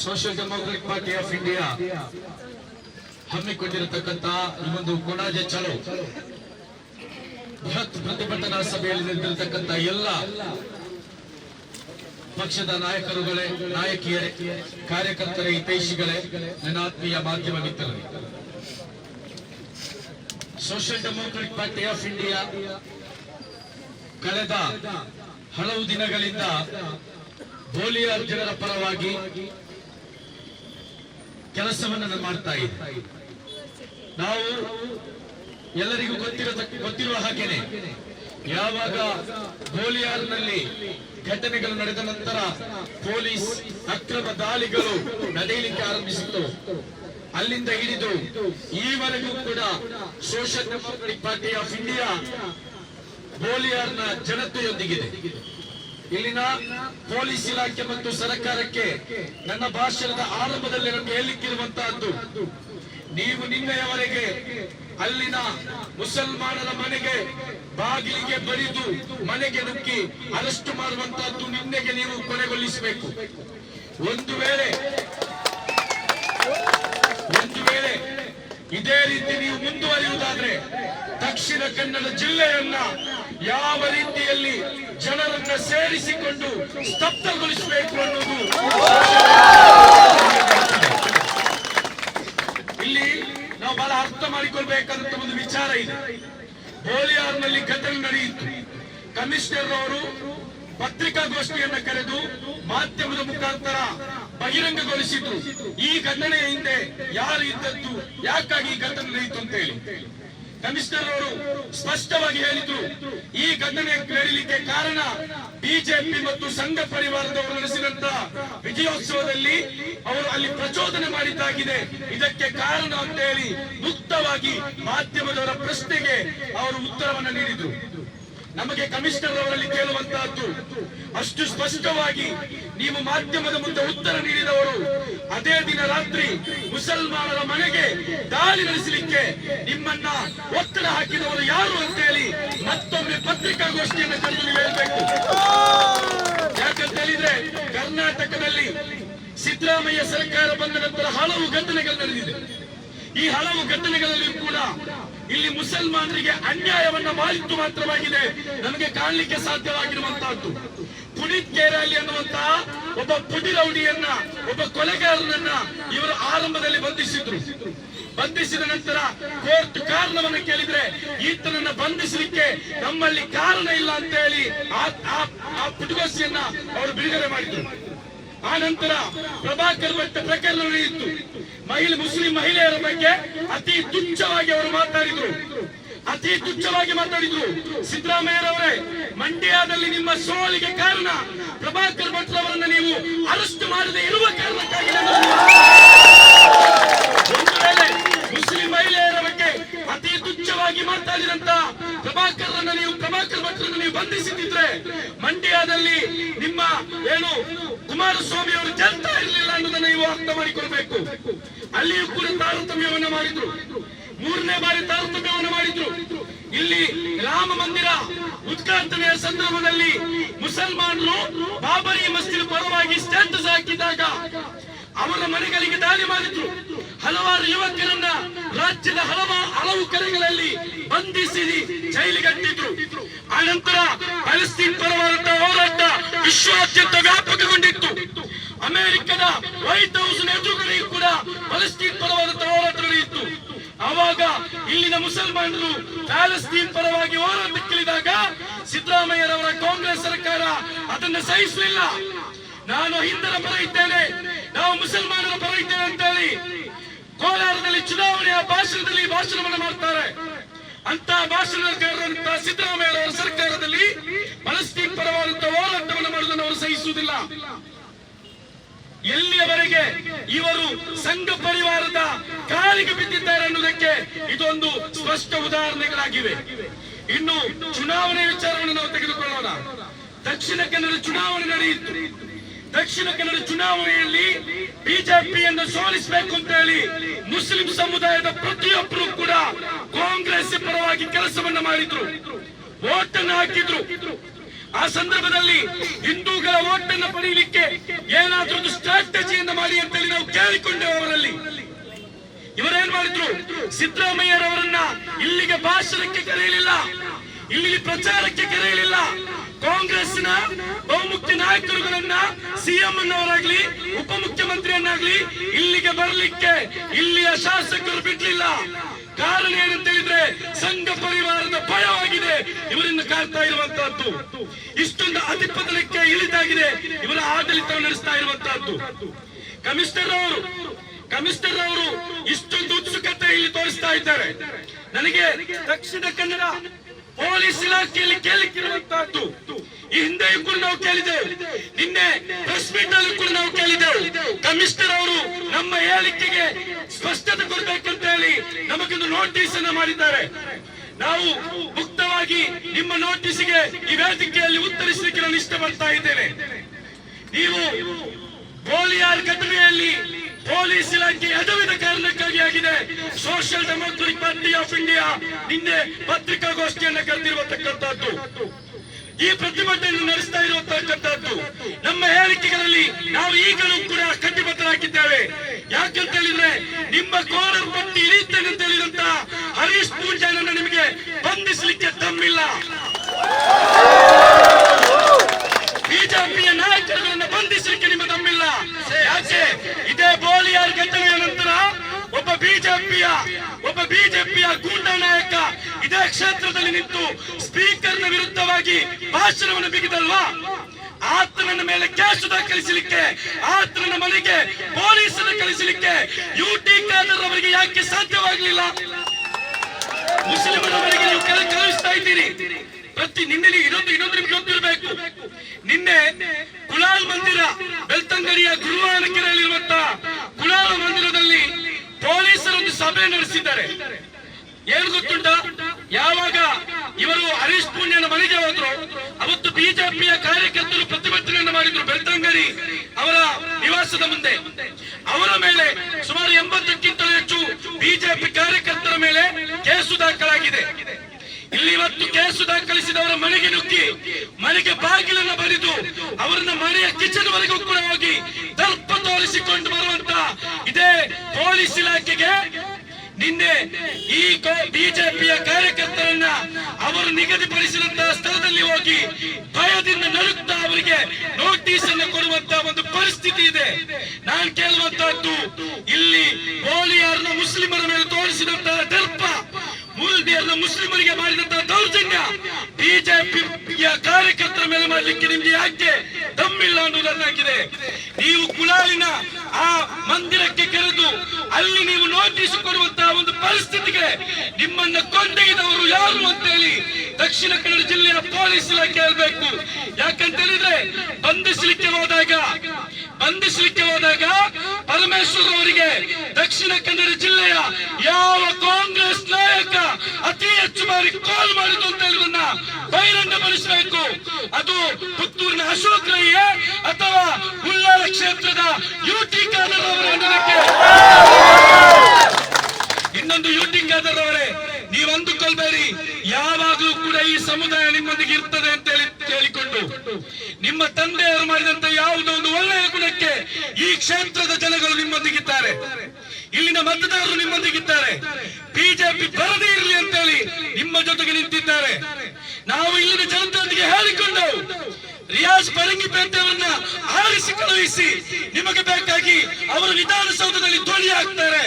Social democratic party of India ಹಮ್ಮಿಕೊಂಡಿರತಕ್ಕಂತ ಈ ಒಂದು ಕೊಡಾಜೆ ಚಲೋ ಬೃಹತ್ ಪ್ರತಿಭಟನಾ ಸಭೆಯಲ್ಲಿ ನಿಂತಿರತಕ್ಕಂತ ಎಲ್ಲ ಪಕ್ಷದ ನಾಯಕರುಗಳೇ ನಾಯಕಿಯರೇ ಕಾರ್ಯಕರ್ತರೇ ಹಿತೈಷಿಗಳೇ ನನ್ನ ಆತ್ಮೀಯ ಮಾಧ್ಯಮ ಮಿತ್ರರೇ social democratic party of India ಕಳೆದ ಹಲವು ದಿನಗಳಿಂದ ಬೋಲಿಯಾರ್ ಜನರ ಪರವಾಗಿ ಕೆಲಸವನ್ನು ಮಾಡ್ತಾ ಇದೆ ನಾವು ಎಲ್ಲರಿಗೂ ಗೊತ್ತಿರೋ ಗೊತ್ತಿರುವ ಹಾಗೇನೆ, ಯಾವಾಗ ಗೋಲಿಯಾರ್ನಲ್ಲಿ ಘಟನೆಗಳು ನಡೆದ ನಂತರ ಪೊಲೀಸ್ ಅಕ್ರಮ ದಾಳಿಗಳು ನಡೆಯಲಿಕ್ಕೆ ಆರಂಭಿಸಿತ್ತು. ಅಲ್ಲಿಂದ ಹಿಡಿದು ಈವರೆಗೂ ಕೂಡ social democratic party of India ಗೋಲಿಯಾರ್ನ ಜನತೆಯೊಂದಿಗಿದೆ. ಇಲ್ಲಿನ ಪೊಲೀಸ್ ಇಲಾಖೆ ಮತ್ತು ಸರ್ಕಾರಕ್ಕೆ ನನ್ನ ಭಾಷಣದ ಆರಂಭದಲ್ಲಿ ನನಗೆ ಹೇಳಿಕ್ಕಿರುವಂತಹದ್ದು, ನೀವು ನಿನ್ನೆಯವರೆಗೆ ಅಲ್ಲಿನ ಮುಸಲ್ಮಾನರ ಮನೆಗೆ ಬಾಗಿಲಿಗೆ ಬಡಿದು ಮನೆಗೆ ನುಗ್ಗಿ ಅರೆಸ್ಟ್ ಮಾಡುವಂತಹದ್ದು ನಿನ್ನೆಗೆ ನೀವು ಕೊನೆಗೊಳಿಸಬೇಕು. ಒಂದು ವೇಳೆ ಒಂದು ವೇಳೆ ಇದೇ ರೀತಿ ನೀವು ಮುಂದುವರಿಯುವುದಾದ್ರೆ ದಕ್ಷಿಣ ಕನ್ನಡ ಜಿಲ್ಲೆಯನ್ನ ಯಾವ ರೀತಿಯಲ್ಲಿ ಜನರನ್ನ ಸೇರಿಸಿಕೊಂಡು ಸ್ತಬ್ಧಗೊಳಿಸಬೇಕು ಅನ್ನೋದು ಇಲ್ಲಿ ನಾವು ಬಹಳ ಅರ್ಥ ಮಾಡಿಕೊಳ್ಬೇಕಾದಂತ ಒಂದು ವಿಚಾರ ಇದೆ. ಹೋಳಿಯಾರ್ನಲ್ಲಿ ಘಟನೆ ನಡೆಯಿತು. ಕಮಿಷನರ್ ಅವರು ಪತ್ರಿಕಾಗೋಷ್ಠಿಯನ್ನ ಕರೆದು ಮಾಧ್ಯಮದ ಮುಖಾಂತರ ಬಹಿರಂಗಗೊಳಿಸಿದ್ರು. ಈ ಘಟನೆಯ ಹಿಂದೆ ಯಾರು ಇದ್ದದ್ದು, ಯಾಕಾಗಿ ಈ ಘಟನೆ ನಡೆಯಿತು ಅಂತ ಹೇಳಿ. ಕಮಿಷನರ್ ಅವರು ಸ್ಪಷ್ಟವಾಗಿ ಹೇಳಿದ್ರು. ಈ ಘಟನೆ ನಡೆಯಲಿಕ್ಕೆ ಕಾರಣ ಬಿಜೆಪಿ ಮತ್ತು ಸಂಘ ಪರಿವಾರದವರು ನಡೆಸಿದಂತ ವಿಜಯೋತ್ಸವದಲ್ಲಿ ಅವರು ಅಲ್ಲಿ ಪ್ರಚೋದನೆ ಮಾಡಿದ್ದಾಗಿದೆ. ಇದಕ್ಕೆ ಕಾರಣ ಅಂತ ಹೇಳಿ ಮುಕ್ತವಾಗಿ ಮಾಧ್ಯಮದವರ ಪ್ರಶ್ನೆಗೆ ಅವರು ಉತ್ತರವನ್ನು ನೀಡಿದ್ರು. ನಮಗೆ ಕಮಿಷನರ್ ಅವರಲ್ಲಿ ಕೇಳುವಂತಹದ್ದು, ಅಷ್ಟು ಸ್ಪಷ್ಟವಾಗಿ ನೀವು ಮಾಧ್ಯಮದ ಮುಂದೆ ಉತ್ತರ ನೀಡಿದವರು ರಾತ್ರಿ ಮುಸಲ್ಮಾನರ ಮನೆಗೆ ದಾಳಿ ನಡೆಸಲಿಕ್ಕೆ ನಿಮ್ಮನ್ನ ಒತ್ತಡ ಹಾಕಿದವರು ಯಾರು ಅಂತ ಹೇಳಿ ಮತ್ತೊಮ್ಮೆ ಪತ್ರಿಕಾಗೋಷ್ಠಿಯನ್ನು ಕರೆದು ಹೇಳಬೇಕು. ಯಾಕಂತ ಹೇಳಿದ್ರೆ ಕರ್ನಾಟಕದಲ್ಲಿ ಸಿದ್ದರಾಮಯ್ಯ ಸರ್ಕಾರ ಬಂದ ನಂತರ ಹಲವು ಘಟನೆಗಳು ನಡೆದಿದೆ. ಈ ಹಲವು ಘಟನೆಗಳಲ್ಲಿ ಕೂಡ ಇಲ್ಲಿ ಮುಸಲ್ಮಾನರಿಗೆ ಅನ್ಯಾಯವನ್ನ ಮಾಡಿದ್ದು ಮಾತ್ರವಾಗಿದೆ. ನಮಗೆ ಕಾಣಲಿಕ್ಕೆ ಸಾಧ್ಯವಾಗಿರುವಂತಹದ್ದು. ಪುನೀತ್ ಕೇರಾಲಿ ಅನ್ನುವಂತಹ ಒಬ್ಬ ಪುಡಿ ರೌಡಿಯನ್ನ ಒಬ್ಬ ಕೊಲೆಗಾರನನ್ನ ಇವರು ಆರಂಭದಲ್ಲಿ ಬಂಧಿಸಿದ್ರು. ಬಂಧಿಸಿದ ನಂತರ ಕೋರ್ಟ್ ಕಾರಣವನ್ನು ಕೇಳಿದ್ರೆ ಈತನನ್ನ ಬಂಧಿಸಲಿಕ್ಕೆ ನಮ್ಮಲ್ಲಿ ಕಾರಣ ಇಲ್ಲ ಅಂತ ಹೇಳಿ ಆ- ಪುಟಗೋಸಿಯನ್ನ ಅವರು ಬಿಡುಗಡೆ ಮಾಡಿದ್ರು. ಆ ನಂತರ ಪ್ರಭಾಕರ್ ಭಟ್ ಪ್ರಕರಣ ನಡೆಯಿತು. ಮಹಿಳೆ, ಮುಸ್ಲಿಂ ಮಹಿಳೆಯರ ಬಗ್ಗೆ ಅತಿ ತುಚ್ಛವಾಗಿ ಅವರು ಮಾತಾಡಿದ್ರು. ಅತಿ ತುಚ್ಛವಾಗಿ ಮಾತಾಡಿದ್ರು. ಸಿದ್ದರಾಮಯ್ಯರವರೇ ಮಂಡ್ಯದಲ್ಲಿ ನಿಮ್ಮ ಸೋಲಿಗೆ ಕಾರಣ ಪ್ರಭಾಕರ್ ಭಟ್ ಅವರನ್ನ ನೀವು ಅರೆಸ್ಟ್ ಮಾಡದೆ ಇರುವ ಕಾರಣಕ್ಕಾಗಿ ಮುಸ್ಲಿಂ ಮಹಿಳೆಯರ ಬಗ್ಗೆ ಅತಿ ತುಚ್ಛವಾಗಿ ಮಾತಾಡಿದಂತ ಪ್ರಭಾಕರ್ರನ್ನ ನೀವು ಪ್ರಭಾಕರ್ ಭಟ್ರನ್ನು ನೀವು ಬಂಧಿಸಿದ್ರೆ ಮಂಡ್ಯದಲ್ಲಿ ನಿಮ್ಮ ಏನು ಕುಮಾರಸ್ವಾಮಿ ಅವರು ಗೆಲ್ತಾ ಇರಲಿಲ್ಲ ಅನ್ನೋದನ್ನ ನೀವು ಅರ್ಥ ಮಾಡಿಕೊಳ್ಬೇಕು. ಅಲ್ಲಿಯೂ ಕೂಡ ತಾರತಮ್ಯವನ್ನು ಮಾಡಿದ್ರು. ಮೂರನೇ ಬಾರಿ ತಾರತಮ್ಯವನ್ನು ಮಾಡಿದ್ರು. ಇಲ್ಲಿ ರಾಮ ಮಂದಿರ ಉದ್ಘಾಟನೆಯ ಸಂದರ್ಭದಲ್ಲಿ ಮುಸಲ್ಮಾನರು ಬಾಬರಿ ಮಸ್ಜಿದ್ ಪರವಾಗಿ ಸ್ಟೇಟಸ್ ಹಾಕಿದಾಗ ಅವರ ಮನೆಗಳಿಗೆ ದಾಳಿ ಮಾಡಿದ್ರು. ಹಲವಾರು ಯುವಕರನ್ನ ರಾಜ್ಯದ ಹಲವು ಹಲವು ಕಡೆಗಳಲ್ಲಿ ಬಂಧಿಸಿ ಜೈಲಿಗಟ್ಟಿದ್ರು ಆನಂತರ ಪ್ಯಾಲೆಸ್ತೀನ್ ಪರವಾದಂತ ಹೋರಾಟ ವಿಶ್ವಾದ್ಯಂತ ವ್ಯಾಪಕಗೊಂಡಿತ್ತು. ಅಮೆರಿಕದ ವೈಟ್ ಹೌಸ್ ಎದುರುಗಡೆಯೂ ಕೂಡ ಪ್ಯಾಲೆಸ್ತೀನ್ ಪರವಾದ ಹೋರಾಟ ನಡೆಯಿತು. ಆವಾಗ ಇಲ್ಲಿನ ಮುಸಲ್ಮಾನರು ಪ್ಯಾಲೆಸ್ತೀನ್ ಪರವಾಗಿ ಹೋರಾಟಕ್ಕಿಳಿದಾಗ ಸಿದ್ದರಾಮಯ್ಯರವರ ಕಾಂಗ್ರೆಸ್ ಸರ್ಕಾರ ಅದನ್ನು ಸಹಿಸಲಿಲ್ಲ. ನಾನು ಹಿಂದರ ಪರ ಇದ್ದೇನೆ. ನಾವು ಮುಸಲ್ಮಾನರ ಪರ ಇದ್ದೇವೆ ಅಂತ ಹೇಳಿ ಕೋಲಾರದಲ್ಲಿ ಚುನಾವಣೆಯ ಭಾಷಣದಲ್ಲಿ ಭಾಷಣವನ್ನು ಮಾಡ್ತಾರೆ. ಅಂತ ಭಾಷಣಕಾರರಂತ ಸಿದ್ದರಾಮಯ್ಯರವರ ಸರ್ಕಾರದಲ್ಲಿ ಪಲಸ್ತೀನ್ ಪರವಾದಂತಹ ಹೋರಾಟವನ್ನು ಮಾಡುವುದನ್ನು ಅವರು ಸಹಿಸುವುದಿಲ್ಲ. ಎಲ್ಲಿಯವರೆಗೆ ಇವರು ಸಂಘ ಪರಿವಾರದ ಸ್ಪಷ್ಟ ಉದಾಹರಣೆಗಳಾಗಿವೆ. ಇನ್ನು ಚುನಾವಣೆ ವಿಚಾರವನ್ನು ನಾವು ತೆಗೆದುಕೊಳ್ಳೋಣ. ದಕ್ಷಿಣ ಕನ್ನಡ ಚುನಾವಣೆ ನಡೆಯಿತು. ದಕ್ಷಿಣ ಕನ್ನಡ ಚುನಾವಣೆಯಲ್ಲಿ ಬಿಜೆಪಿಯನ್ನು ಸೋಲಿಸಬೇಕು ಅಂತ ಹೇಳಿ ಮುಸ್ಲಿಂ ಸಮುದಾಯದ ಪ್ರತಿಯೊಬ್ಬರು ಕೂಡ ಕಾಂಗ್ರೆಸ್ ಪರವಾಗಿ ಕೆಲಸವನ್ನ ಮಾಡಿದ್ರು. ಓಟನ್ನು ಹಾಕಿದ್ರು. ಆ ಸಂದರ್ಭದಲ್ಲಿ ಹಿಂದೂಗಳ ಓಟನ್ನು ಪಡೆಯಲಿಕ್ಕೆ ಏನಾದ್ರೂ ಸ್ಟ್ರಾಟಜಿಯನ್ನು ಮಾಡಿ ಅಂತೇಳಿ ನಾವು ಕೇಳಿಕೊಂಡೆವು ಅವರಲ್ಲಿ. ಇವರೇನ್ ಮಾಡಿದ್ರು? ಸಿದ್ದರಾಮಯ್ಯರವರನ್ನ ಇಲ್ಲಿಗೆ ಭಾಷಣಕ್ಕೆ ಕರೆಯಲಿಲ್ಲ. ಇಲ್ಲಿ ಪ್ರಚಾರಕ್ಕೆ ಕರೆಯಲಿಲ್ಲ. ಕಾಂಗ್ರೆಸ್ನ ಬಹುಮುಖ್ಯ ನಾಯಕರುಗಳನ್ನ ಸಿಎಂ ಅನ್ನವರಾಗ್ಲಿ ಉಪಮುಖ್ಯಮಂತ್ರಿಯನ್ನಾಗ್ಲಿ ಇಲ್ಲಿಗೆ ಬರಲಿಕ್ಕೆ ಇಲ್ಲಿಯ ಶಾಸಕರು ಬಿಡ್ಲಿಲ್ಲ. ಕಾರಣ ಏನಂತ ಹೇಳಿದ್ರೆ ಸಂಘ ಪರಿವಾರದ ಭಯವಾಗಿದೆ. ಇವರಿಂದ ಕಾಡ್ತಾ ಇರುವಂತಹದ್ದು. ಇಷ್ಟೊಂದು ಅಧಿಪತನಕ್ಕೆ ಇಳಿದಾಗಿದೆ ಇವರ ಆಡಳಿತ ನಡೆಸ್ತಾ ಇರುವಂತಹದ್ದು. ಕಮಿಷನರ್ ಅವರು ಕಮಿಷನರ್ ಅವರು ಇಷ್ಟೊಂದು ಉತ್ಸುಕತೆ ಇಲ್ಲಿ ತೋರಿಸ್ತಾ ಇದ್ದಾರೆ. ನನಗೆ ದಕ್ಷಿಣ ಕನ್ನಡ ಪೊಲೀಸ್ ಇಲಾಖೆಯಲ್ಲಿ ಕೇಳಿಕ್ಕಿರುವಂತಹದ್ದು. ಈ ಹಿಂದೆಯೂ ಕೂಡ ನಾವು ಕೇಳಿದೆವು. ನಿನ್ನೆ ಪ್ರೆಸ್ ಮೀಟ್ ಅಲ್ಲಿ ಕೂಡ ನಾವು ಕೇಳಿದೆವು. ಕಮಿಷನರ್ ಅವರು ನಮ್ಮ ಹೇಳಿಕೆಗೆ ಸ್ಪಷ್ಟತೆ ಕೊಡಬೇಕಂತ ಹೇಳಿ ನಮಗೊಂದು ನೋಟಿಸ್ ಅನ್ನ ಮಾಡಿದ್ದಾರೆ. ನಾವು ಮುಕ್ತವಾಗಿ ನಿಮ್ಮ ನೋಟಿಸ್ಗೆ ಈ ವೇದಿಕೆಯಲ್ಲಿ ಉತ್ತರಿಸಲಿಕ್ಕೆ ನಾನು ಇಷ್ಟಪಡ್ತಾ ಇದ್ದೇನೆ. ನೀವು ಗೋಲಿಯಾರ್ ಘಟನೆಯಲ್ಲಿ ಪೊಲೀಸ್ ಇಲಾಖೆ ಎಡವಿದ ಕಾರಣಕ್ಕಾಗಿ ಆಗಿದೆ. Social democratic party of India ನಿನ್ನೆ ಪತ್ರಿಕಾಗೋಷ್ಠಿಯನ್ನ ಕರೆದಿರುವಂತಕ್ಕಂಥದ್ದು. ಈ ಪ್ರತಿಭಟನೆಯನ್ನು ನಡೆಸ್ತಾ ಇರುವಂತಕ್ಕಂಥದ್ದು. ನಮ್ಮ ಹೇಳಿಕೆಗಳಲ್ಲಿ ನಾವು ಈಗಲೂ ಕೂಡ ಕಟ್ಟಿಬದ್ಧರಾಗಿದ್ದೇವೆ. ಯಾಕಂತ ಹೇಳಿದ್ರೆ, ನಿಮ್ಮ ಕೋರ ಪಟ್ಟಿ ಇಳಿತೇನೆ ಅಂತ ಹೇಳಿದಂತ ಹರೀಶ್ ಪೂಂಜಾನನ್ನ ನಿಮಗೆ ಬಂಧಿಸಲಿಕ್ಕೆ ತಮ್ಮಿಲ್ಲ ಬಿಜೆಪಿಯ ನಾಯಕರುಗಳನ್ನ ಬಂಧಿಸಲಿಕ್ಕೆ ನಿಮ್ಮ ತಮ್ಮಿಲ್ಲ ಯಾಕೆ ಇದೇ ಬೋಲಿಯಾರ್ ಘಟನೆಯ ನಂತರ ಒಬ್ಬ ಒಬ್ಬ ಬಿಜೆಪಿಯ ಗೂಂಡ ನಾಯಕ ಇದೇ ಕ್ಷೇತ್ರದಲ್ಲಿ ನಿಂತು ಸ್ಪೀಕರ್ನ ವಿರುದ್ಧವಾಗಿ ಭಾಷಣವನ್ನು ಬಿಗಿದಲ್ವಾ? ಆತನ ಮೇಲೆ ಕೇಸು ದಾಖಲಿಸಲಿಕ್ಕೆ ಆತನ ಮನೆಗೆ ಪೊಲೀಸರ ಕಳಿಸಲಿಕ್ಕೆ ಯು ಟಿ ಖಾದರ್ ಅವರಿಗೆ ಯಾಕೆ ಸಾಧ್ಯವಾಗಲಿಲ್ಲ? ಮುಸ್ಲಿಮರವರಿಗೆ ನೀವು ಕೆಲ ಕಳುಹಿಸ್ತಾ ಇದ್ದೀರಿ. ಪ್ರತಿ ನಿನ್ನೆ ಇನ್ನೊಂದು ಇನ್ನೊಂದು ನಿಮ್ಗೆ ಗೊತ್ತಿರಬೇಕು. ನಿನ್ನೆ ಕುಲಾಲ್ ಮಂದಿರ, ಬೆಳ್ತಂಗಡಿಯ ಗುರುವಾನಕೆರೆಯಲ್ಲಿರುವಂತಹ ಕುಲಾಲ್ ಮಂದಿರದಲ್ಲಿ ಪೊಲೀಸರೊಂದು ಸಭೆ ನಡೆಸಿದ್ದಾರೆ. ಏನ್ ಗೊತ್ತುಂಟ? ಯಾವಾಗ ಇವರು ಹರೀಶ್ ಪುಣ್ಯನ ಮನೆಗೆ ಹೋದ್ರು, ಅವತ್ತು ಬಿಜೆಪಿಯ ಕಾರ್ಯಕರ್ತರು ಪ್ರತಿಭಟನೆಯನ್ನು ಮಾಡಿದ್ರು ಬೆಳ್ತಂಗಡಿ ಅವರ ನಿವಾಸದ ಮುಂದೆ. ಅವರ ಮೇಲೆ ಸುಮಾರು ಎಂಬತ್ತಕ್ಕಿಂತಲೂ ಹೆಚ್ಚು ಬಿಜೆಪಿ ಕಾರ್ಯಕರ್ತರ ಮೇಲೆ ಕೇಸು ದಾಖಲಾಗಿದೆ. ಇಲ್ಲಿ ಇವತ್ತು ಕೇಸು ದಾಖಲಿಸಿದವರ ಮನೆಗೆ ನುಗ್ಗಿ, ಮನೆಗೆ ಬಾಗಿಲನ್ನು ಬರೆದು, ಅವರನ್ನ ಮನೆಯ ಕಿಚನ್ ವರೆಗೂ ಕೂಡ ಹೋಗಿ ತೋರಿಸಿಕೊಂಡು ಬರುವಂತ ಇದೇ ಪೊಲೀಸ್ ಇಲಾಖೆಗೆ ನಿನ್ನೆ ಈ ಬಿಜೆಪಿಯ ಕಾರ್ಯಕರ್ತರನ್ನ ಅವರು ನಿಗದಿಪಡಿಸಿದಂತಹ ಸ್ಥಳದಲ್ಲಿ ಹೋಗಿ ಭಯದಿಂದ ನಡುತ್ತಾ ಅವರಿಗೆ ನೋಟಿಸ್ ಅನ್ನು ಕೊಡುವಂತ ಒಂದು ಪರಿಸ್ಥಿತಿ ಇದೆ. ನಾನು ಕೇಳುವಂತಹದ್ದು, ಇಲ್ಲಿ ಹೋಲಿಯಾರ್ನ ಮುಸ್ಲಿಮರ ಮೇಲೆ ತೋರಿಸಿದಂತಹ ದರ್ಪ, ಮುಲ್ದಿಯರ್ನ ಮುಸ್ಲಿಮರಿಗೆ ಮಾಡಿದಂತಹ ದೌರ್ಜನ್ಯ, ಬಿಜೆಪಿಯ ಕಾರ್ಯಕರ್ತರ ಮೇಲೆ ಮಾಡಲಿಕ್ಕೆ ನಿಮ್ಗೆ ಯಾಕೆ ದಮ್ಮಿಲ್ಲ ಅನ್ನೋದನ್ನಾಗಿದೆ ನೀವು ಕುಲಾಲಿನ ಆ ಮಂದಿರಕ್ಕೆ ಕರೆದು ಅಲ್ಲಿ ನೀವು ನೋಟಿಸ್ ಕೊಡುವಂತಹ ಒಂದು ಪರಿಸ್ಥಿತಿಗೆ ನಿಮ್ಮನ್ನ ಕೊಂಡೊಯ್ದವರು ಯಾರು ಅಂತ ಹೇಳಿ ದಕ್ಷಿಣ ಕನ್ನಡ ಜಿಲ್ಲೆಯ ಪೊಲೀಸ್ ಇಲಾಖೆ ಹೇಳ್ಬೇಕು. ಯಾಕಂತ ಹೇಳಿದ್ರೆ ಬಂಧಿಸಲಿಕ್ಕೆ ಹೋದಾಗ ಬಂಧಿಸಲಿಕ್ಕೆ ಹೋದಾಗ ಪರಮೇಶ್ವರ್ ಅವರಿಗೆ ದಕ್ಷಿಣ ಕನ್ನಡ ಜಿಲ್ಲೆಯ ಯಾವ ಕಾಂಗ್ರೆಸ್ ಹೆಚ್ಚು ಬಾರಿ ಕಾಲ್ ಮಾಡಿದ್ದು ಅಂತ ಹೇಳುವುದನ್ನ ಬಹಿರಂಗಪಡಿಸಬೇಕು ಅದು ಪುತ್ತೂರಿನ ಅಶೋಕ್ ರೈಯೇ ಅಥವಾ ಉಳ್ಳಾಳ ಕ್ಷೇತ್ರದ ಯುಟಿ ಖಾದರ್ ಅವರ ಇನ್ನೊಂದು ಯುಟಿ ಖಾದರ್ ಅವರೇ, ನೀವು ಅಂದುಕೊಳ್ಬೇಡಿ, ಯಾವಾಗಲೂ ಕೂಡ ಈ ಸಮುದಾಯ ನಿಮ್ಮೊಂದಿಗೆ ಇರ್ತದೆ ಅಂತ ಹೇಳಿ ಹೇಳಿಕೊಂಡು ನಿಮ್ಮ ತಂದೆಯವರು ಮಾಡಿದಂತ ಯಾವುದೋ ಒಂದು ಒಳ್ಳೆಯ ಗುಣಕ್ಕೆ ಈ ಕ್ಷೇತ್ರದ ಜನಗಳು ನಿಮ್ಮೊಂದಿಗಿದ್ದಾರೆ. ಇಲ್ಲಿನ ಮತದಾರರು ನಿಮ್ಮೊಂದಿಗಿದ್ದಾರೆ. ಬಿಜೆಪಿ ಬರದೇ ಇರಲಿ ಅಂತೇಳಿ ನಿಮ್ಮ ಜೊತೆಗೆ ನಿಂತಿದ್ದಾರೆ. ನಾವು ಇಲ್ಲಿನ ಜನತೆಯೊಂದಿಗೆ ಹೇಳಿಕೊಂಡು ರಿಯಾಜ್ ಪರಂಗಿ ಅವರನ್ನ ಆರಿಸಿ ಕಳುಹಿಸಿ ನಿಮಗೆ ಬೇಕಾಗಿ ಅವರು ವಿಧಾನಸೌಧದಲ್ಲಿ ಧ್ವನಿ ಹಾಕ್ತಾರೆ.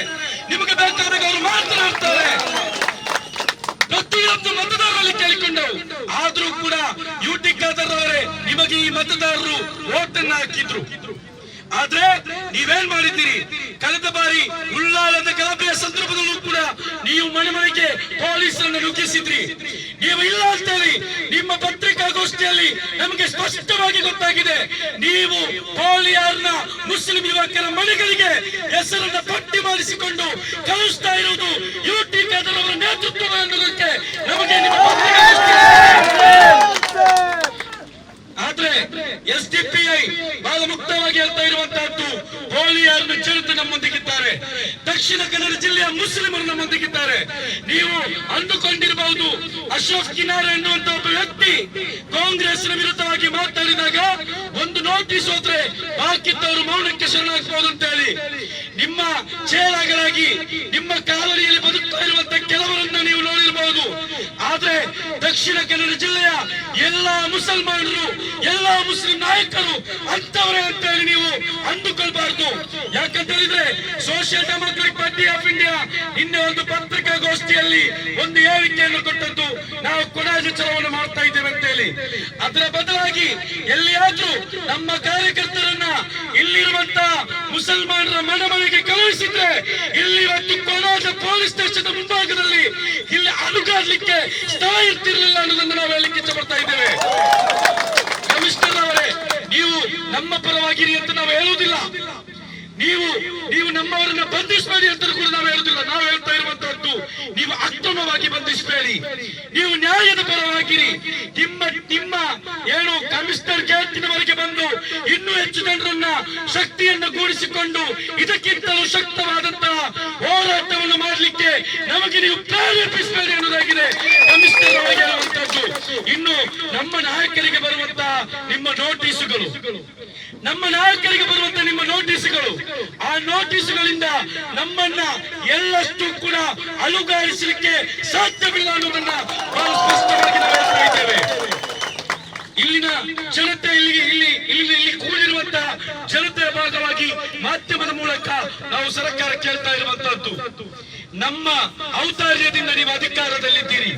ನಿಮಗೆ ಬೇಕಾದಾಗ ಅವರು ಮಾತನಾಡ್ತಾರೆ. ಪ್ರತಿಯೊಂದು ಮತದಾರರಲ್ಲಿ ಕೇಳಿಕೊಂಡವು ಆದ್ರೂ ಕೂಡ ಯುಟಿ ಖಾದರ್ ಅವರೇ, ನಿಮಗೆ ಈ ಮತದಾರರು ಓಟನ್ನ ಹಾಕಿದ್ರು. ಆದ್ರೆ ನೀವೇನ್ ಮಾಡಿದ್ದೀರಿ? ಕಳೆದ ಬಾರಿ ಉಳ್ಳಾಳದ ಗಲಭೆಯ ಸಂದರ್ಭದಲ್ಲೂ ಕೂಡ ನೀವು ಮನೆ ಮನೆಗೆ ಪೊಲೀಸರನ್ನು ನುಗ್ಗಿಸಿದ್ರಿ. ನೀವು ಇಲ್ಲ ಅಂತ ಹೇಳಿ ನಿಮ್ಮ ಪತ್ರಿಕಾಗೋಷ್ಠಿಯಲ್ಲಿ ನಮಗೆ ಸ್ಪಷ್ಟವಾಗಿ ಗೊತ್ತಾಗಿದೆ. ನೀವು ಪೋಲಿಯಾರ್ನ ಮುಸ್ಲಿಂ ಯುವಕರ ಮನೆಗಳಿಗೆ ಹೆಸರನ್ನ ಪಟ್ಟಿ ಮಾಡಿಸಿಕೊಂಡು ಕಳಿಸ್ತಾ ಇರುವುದು ಯು ಟಿ ಖಾದರ್ ಅವರ ನೇತೃತ್ವ ಅನ್ನೋದಕ್ಕೆ ನಮಗೆ ನಿಮ್ಮ ಎಸ್ ಡಿ ಪಿ ಐ ಬಹಳ ಮುಕ್ತವಾಗಿ ಹೇಳ್ತಾ ಇರುವಂತಹದ್ದು. ಪೋಲಿಯಾರ್ನ ಚಿರುತು ನಮ್ಮೊಂದಿಗಿದ್ದಾರೆ ದಕ್ಷಿಣ ದಕ್ಷಿಣ ಕನ್ನಡ ಜಿಲ್ಲೆಯ ಮುಸ್ಲಿಮರು ನಮ್ಮೊಂದಿಗಿದ್ದಾರೆ ನೀವು ಅಂದುಕೊಂಡಿರಬಹುದು, ಅಶೋಕ್ ಕಿನಾರ ಎನ್ನುವಂತ ಒಬ್ಬ ವ್ಯಕ್ತಿ ಕಾಂಗ್ರೆಸ್ನ ವಿರುದ್ಧವಾಗಿ ಮಾತಾಡಿದಾಗ ಒಂದು ನೋಟಿಸ್ ಹೋದ್ರೆ ಬಾಕಿದ್ದವರು ಮೌನಕ್ಕೆ ಶರಣಾಗಬಹುದು ಅಂತ ಹೇಳಿ. ನಿಮ್ಮ ಚೇಳಗಳಾಗಿ, ನಿಮ್ಮ ಕಾಲಡಿಯಲ್ಲಿ ಬದುಕ್ತಾ ಇರುವಂತ ಕೆಲವರನ್ನ ನೀವು ನೋಡಿರಬಹುದು. ಆದ್ರೆ ದಕ್ಷಿಣ ಕನ್ನಡ ಜಿಲ್ಲೆಯ ಎಲ್ಲಾ ಮುಸಲ್ಮಾನರು, ಎಲ್ಲಾ ಮುಸ್ಲಿಂ ನಾಯಕರು ಅಂತವರೇ ಅಂತ ಹೇಳಿ ನೀವು ಅಂದುಕೊಳ್ಬಾರ್ದು. ಯಾಕಂತ ಹೇಳಿದ್ರೆ social democratic party of India ನಿನ್ನೆ ಒಂದು ಪತ್ರಿಕಾಗೋಷ್ಠಿಯಲ್ಲಿ ಒಂದು ಹೇಳಿಕೆಯನ್ನು ಕೊಟ್ಟದ್ದು ನಾವು ಚಲವನ್ನು ಮಾಡ್ತಾ ಇದ್ದೇವೆ ಅಂತ ಹೇಳಿ. ಅದರ ಬದಲಾಗಿ ಎಲ್ಲಿಯಾದ್ರೂ ನಮ್ಮ ಕಾರ್ಯಕರ್ತರನ್ನ ಇಲ್ಲಿರುವಂತ ಮುಸಲ್ಮಾನರ ಮನಮನೆಗೆ ಕಳುಹಿಸಿದ್ರೆ ಇಲ್ಲಿ ಇವತ್ತು ಕೊಡಾಜ ಪೊಲೀಸ್ ಸ್ಟೇಷನ್ ಮುಂಭಾಗದಲ್ಲಿ ಇಲ್ಲಿ ಅಲುಗಾಡ್ಲಿಕ್ಕೆ ಸ್ಥಳ ಇರ್ತಿರ್ಲಿಲ್ಲ ಅನ್ನೋದನ್ನು ನಾವು ಹೇಳಲಿಕ್ಕೆ ಇಷ್ಟಪಡ್ತಾ ಇದ್ದೇವೆ. ಕಮಿಷನರ್ ಅವರೇ ನೀವು ನಮ್ಮ ಪರವಾಗಿರಿ ಅಂತ ನಾವು ಹೇಳುವುದಿಲ್ಲ. ನೀವು ನೀವು ನಮ್ಮವರನ್ನ ಬಂಧಿಸಬೇಡಿ ಅಂತ ಕೂಡ ನಾವು ಹೇಳುದಿಲ್ಲ. ನಾವು ಹೇಳ್ತಾ ಇರುವಂತಹದ್ದು, ನೀವು ಅಕ್ರಮವಾಗಿ ಬಂಧಿಸಬೇಡಿ. ನೀವು ನ್ಯಾಯದ ಪರವಾಗಿರಿ. ನಿಮ್ಮ ನಿಮ್ಮ ಏನು ಕಮಿಷನರ್ ಗೇಟಿನವರೆಗೆ ಬಂದು ಇನ್ನೂ ಹೆಚ್ಚು ಜನರನ್ನ ಶಕ್ತಿಯನ್ನು ಗೂಡಿಸಿಕೊಂಡು ಇದಕ್ಕಿಂತಲೂ ಶಕ್ತವಾದಂತಹ ಹೋರಾಟವನ್ನು ಮಾಡಲಿಕ್ಕೆ ನಮಗೆ ನೀವು ಪ್ರೇರೇಪಿಸಬೇಡಿ ಎನ್ನುವುದಾಗಿದೆ ಕಮಿಷನರ್ ಅವರಿಗೆ ಇನ್ನು ನಮ್ಮ ನಾಯಕರಿಗೆ ಬರುವಂತಹ ನಿಮ್ಮ ನೋಟಿಸುಗಳು ನಮ್ಮ ನಾಯಕರಿಗೆ ಬರುವಂತ ನಿಮ್ಮ ನೋಟಿಸ್ಗಳು ಆ ನೋಟಿಸ್ಗಳಿಂದ ನಮ್ಮನ್ನ ಎಲ್ಲಷ್ಟು ಕೂಡ ಅಲುಗಾಡಿಸಲಿಕ್ಕೆ ಸಾಧ್ಯವಿಲ್ಲ ಅನ್ನೋದನ್ನ ಬಹಳ ಸ್ಪಷ್ಟವಾಗಿ ನಾವು ಇದ್ದೇವೆ. ಇಲ್ಲಿನ ಜನತೆ ಇಲ್ಲಿ ಇಲ್ಲಿ ಇಲ್ಲಿ ಇಲ್ಲಿ ಕೂಡಿರುವಂತಹ ಜನತೆಯ ಭಾಗವಾಗಿ ಮಾಧ್ಯಮದ ಮೂಲಕ ನಾವು ಸರ್ಕಾರ ಕೇಳ್ತಾ ಇರುವಂತಹದ್ದು. ನಮ್ಮ ಔದಾರ್ಯದಿಂದ ನೀವು ಅಧಿಕಾರದಲ್ಲಿದ್ದೀರಿ.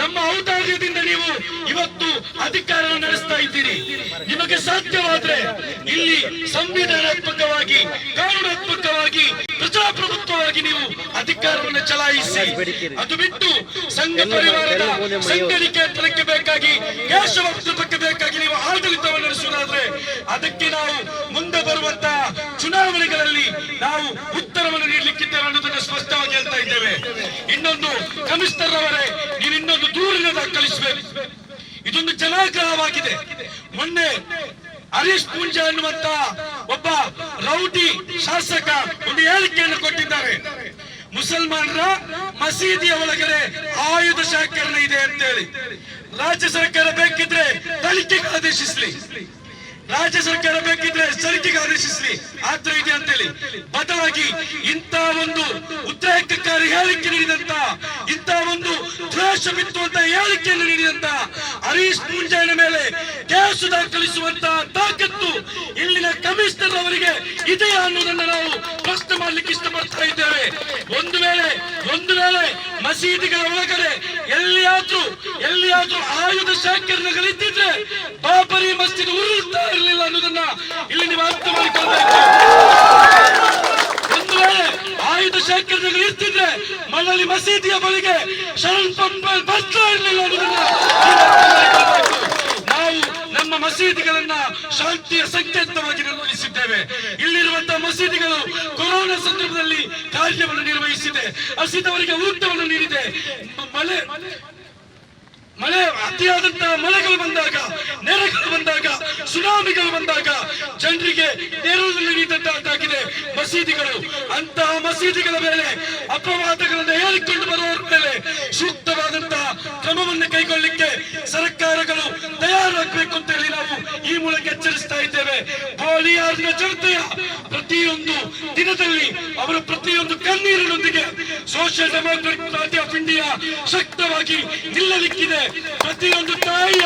ನಮ್ಮ ಔದಾರ್ಯದಿಂದ ನೀವು ಇವತ್ತು ಅಧಿಕಾರ ನಡೆಸ್ತಾ ಇದ್ದೀರಿ. ನಿಮಗೆ ಸಾಧ್ಯವಾದ್ರೆ ಇಲ್ಲಿ ಸಂವಿಧಾನಾತ್ಮಕವಾಗಿ ಕಾನೂನಾತ್ಮಕವಾಗಿ ಪ್ರಜಾಪ್ರಭುತ್ವವಾಗಿ ನೀವು ಅಧಿಕಾರವನ್ನು ಚಲಾಯಿಸಿ. ಅದು ಬಿಟ್ಟು ಸಂಘ ಪರಿವಾರದ ಸಂಘನಿಕೇತನಕ್ಕೆ ಬೇಕಾಗಿ ದೇಶಭಕ್ತಕ್ಕೆ ಬೇಕಾಗಿ ನೀವು ಆಡಳಿತವನ್ನು ನಡೆಸುವುದಾದ್ರೆ ಅದಕ್ಕೆ ನಾವು ಮುಂದೆ ಬರುವಂತಹ ಚುನಾವಣೆಗಳಲ್ಲಿ ನಾವು ಅನ್ನೋದನ್ನು ಸ್ಪಷ್ಟವಾಗಿ ಹೇಳ್ತಾ ಇದ್ದೇವೆ. ಇನ್ನೊಂದು ಕಮಿಷನರ್ ಅವರೇ ನೀವು ಇನ್ನೊಂದು ದೂರಿನ ದಾಖಲಿಸಬೇಕು ಇದೊಂದು ಜನಾಗ್ರಹವಾಗಿದೆ ಮೊನ್ನೆ ಹರೀಶ್ ಪೂಂಜಾ ಎನ್ನುವಂತ ಒಬ್ಬ ರೌಡಿ ಶಾಸಕ ಒಂದು ಹೇಳಿಕೆಯನ್ನು ಕೊಟ್ಟಿದ್ದಾರೆ. ಮುಸಲ್ಮಾನರ ಮಸೀದಿಯ ಒಳಗಡೆ ಆಯುಧ ಶೇಖರಣೆ ಇದೆ ಅಂತ ಹೇಳಿ ರಾಜ್ಯ ಸರ್ಕಾರ ಬೇಕಿದ್ರೆ ತನಿಖೆಗೆ ಆದೇಶಿಸಲಿ. ರಾಜ್ಯ ಸರ್ಕಾರ ಬೇಕಿದ್ರೆ ಸರಿಕೆಗೆ ಆದೇಶಿಸಲಿ ಆತರ ಇದೆ ಅಂತೇಳಿ. ಬದಲಾಗಿ ಇಂತ ಒಂದು ಉದ್ರೇಕಕಾರಿ ಹೇಳಿಕೆ ನೀಡಿದಂತ ಇಂತ ಒಂದು ದ್ವೇಷ ಬಿತ್ತುವಂತ ಹೇಳಿಕೆಯನ್ನು ನೀಡಿದಂತ ಹರೀಶ್ ಮುಂಜಾನೆ ಮೇಲೆ ಕೇಸು ದಾಖಲಿಸುವಂತ ತಾಕತ್ತು ಇಲ್ಲಿನ ಕಮಿಷನರ್ ಅವರಿಗೆ ಇದೆಯಾ ಅನ್ನೋದನ್ನ ನಾವು ಮಾಡ್ಲಿಕ್ಕೆ ಇಷ್ಟಪಡ್ತಾ ಇದ್ದೇವೆ ಒಂದು ವೇಳೆ ಒಂದು ವೇಳೆ ಮಸೀದಿಗಳ ಒಳಗಡೆ ಎಲ್ಲಿಯಾದ್ರೂ ಎಲ್ಲಿಯಾದ್ರೂ ಆಯುಧ ಶೇಖರಣೆಗಳಿದ್ದಿದ್ರೆ ಬಾಬರಿ ಮಸ್ಜಿದ್ ಉರುಳ್ತಾ ಇರಲಿಲ್ಲ ಅನ್ನೋದನ್ನ ಇಲ್ಲಿ ನೀವು ಅರ್ಥ ಮಾಡಿಕೊಳ್ಬೇಕು ಒಂದು ವೇಳೆ ಆಯುಧ ಶೇಖರಣೆಗಳು ಇರ್ತಿದ್ರೆ ಮಳಲಿ ಮಸೀದಿಯ ಬಳಿಗೆ ಶರಣ್ ಪಂಪ ಬರ್ತಾ ಇರಲಿಲ್ಲ ಅನ್ನೋದನ್ನ ನೀವು ನಮ್ಮ ಮಸೀದಿಗಳನ್ನ ಶಾಂತಿಯ ಸಂಕೇತವಾಗಿ ನಿರ್ವಹಿಸಿದ್ದೇವೆ ಇಲ್ಲಿರುವಂತಹ ಮಸೀದಿಗಳು ಕೊರೋನಾ ಸಂದರ್ಭದಲ್ಲಿ ಕಾರ್ಯವನ್ನು ನಿರ್ವಹಿಸಿದೆ. ಹಸಿದವರಿಗೆ ಊಟವನ್ನು ನೀಡಿದೆ. ಮಳೆ ಮಳೆ, ಅತಿಯಾದಂತಹ ಮಳೆಗಳು ಬಂದಾಗ, ನೆರೆಗಳು ಬಂದಾಗ, ಸುನಾಮಿಗಳು ಬಂದಾಗ ಜನರಿಗೆ ನೆರವು ನೀಡಿದಂತಾಗಿದೆ ಮಸೀದಿಗಳು. ಅಂತಹ ಮಸೀದಿಗಳ ಮೇಲೆ ಅಪವಾದಗಳನ್ನು ಹೇಳಿಕೊಂಡು ಬರುವ ಮೇಲೆ ಸೂಕ್ತವಾದಂತಹ ಕ್ರಮವನ್ನು ಕೈಗೊಳ್ಳಿಕ್ಕೆ ಸರ್ಕಾರಗಳು ತಯಾರಾಗಬೇಕು ಅಂತ ಹೇಳಿ ನಾವು ಈ ಮೂಲಕ ಎಚ್ಚರಿಸ್ತಾ ಇದ್ದೇವೆ. ಬೋಲಿಯಾರ್ನ ಜನತೆಯ ಪ್ರತಿಯೊಂದು ದಿನದಲ್ಲಿ ಅವರ ಪ್ರತಿಯೊಂದು ಕಣ್ಣೀರಿನೊಂದಿಗೆ social democratic party of India ಶಕ್ತವಾಗಿ ನಿಲ್ಲಲಿಕ್ಕಿದೆ. ಪ್ರತಿಯೊಂದು ತಾಯಿಯ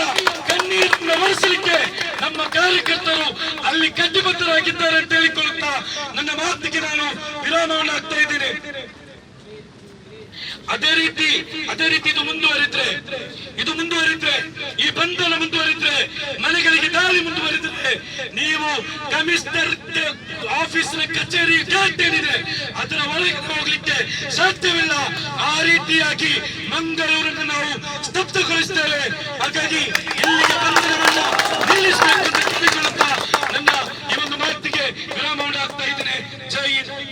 ಕಣ್ಣೀರನ್ನು ಒರೆಸಲಿಕ್ಕೆ ನಮ್ಮ ಕಾರ್ಯಕರ್ತರು ಅಲ್ಲಿ ಕಟ್ಟಿಬದ್ಧರಾಗಿದ್ದಾರೆ ಅಂತ ಹೇಳಿಕೊಳ್ಳುತ್ತಾ ನನ್ನ ಮಾತಿಗೆ ನಾನು ವಿರಾಮವನ್ನು ಹಾಕ್ತಾ ಇದ್ದೇನೆ. ಅದೇ ರೀತಿ ಅದೇ ರೀತಿ ಇದು ಮುಂದುವರಿದ್ರೆ ಇದು ಮುಂದುವರಿದ್ರೆ, ಈ ಬಂಧನ ಮುಂದುವರಿದ್ರೆ, ಮನೆಗಳಿಗೆ ದಾಳಿ ಮುಂದುವರಿದ್ರೆ, ನೀವು ಕಮಿಷನರ್ ಆಫೀಸ್ ಕಚೇರಿ ಏನಿದೆ, ಅದರ ಒಳಗೆ ಹೋಗ್ಲಿಕ್ಕೆ ಸಾಧ್ಯವಿಲ್ಲ. ಆ ರೀತಿಯಾಗಿ ಮಂಗಳೂರನ್ನು ನಾವು ಸ್ತಬ್ಧಗೊಳಿಸ್ತೇವೆ. ಹಾಗಾಗಿ ಇಲ್ಲಿಗೆ ಬಂಧನವನ್ನು ನಿಲ್ಲಿಸಬೇಕು